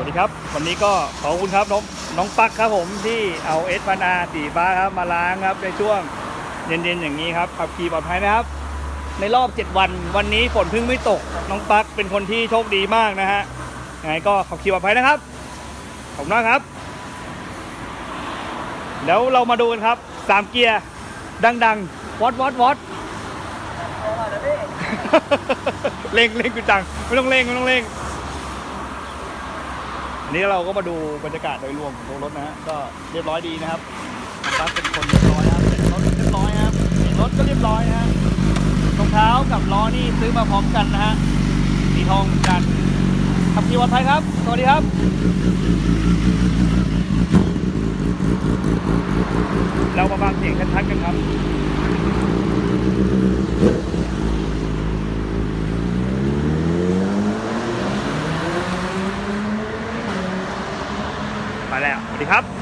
วัสดีครับ วันนี้ก็ขอบคุณครับน้องน้องปักครับผมที่เอาเอสพันอาสีฟ้าครับมาล้างครับในช่วงเย็นๆอย่างนี้ครับขับขี่ปลอดภัยนะครับ ในรอบ 7 วันวันนี้ฝนเพิ่งไม่ตก น้องปักเป็นคนที่โชคดีมากนะฮะยังไงก็ขับขี่ปลอดภัยนะครับขอบคุณมากครับแล้วเรามาดูกันครับสามเกียร์ดังๆวอดวอดวอดเร่งเร่งกูจังไม่ต้องเร่งไม่ต้องเร่ง อันนี้เราก็มาดูบรรยากาศโดยรวมของตัวรถนะฮะก็เรียบร้อยดีนะครับรับเป็นคนเรียบร้อยนะครับเสร็จรถเรียบร้อยนะครับเห็นรถก็เรียบร้อยนะฮะรองเท้ากับล้อนี่ซื้อมาพร้อมกันนะฮะสีทองกันขับขี่ปลอดภัยครับ สวัสดีครับเรามาฟังเสียงชัดๆกันครับ ไปแล้ว สวัสดีครับ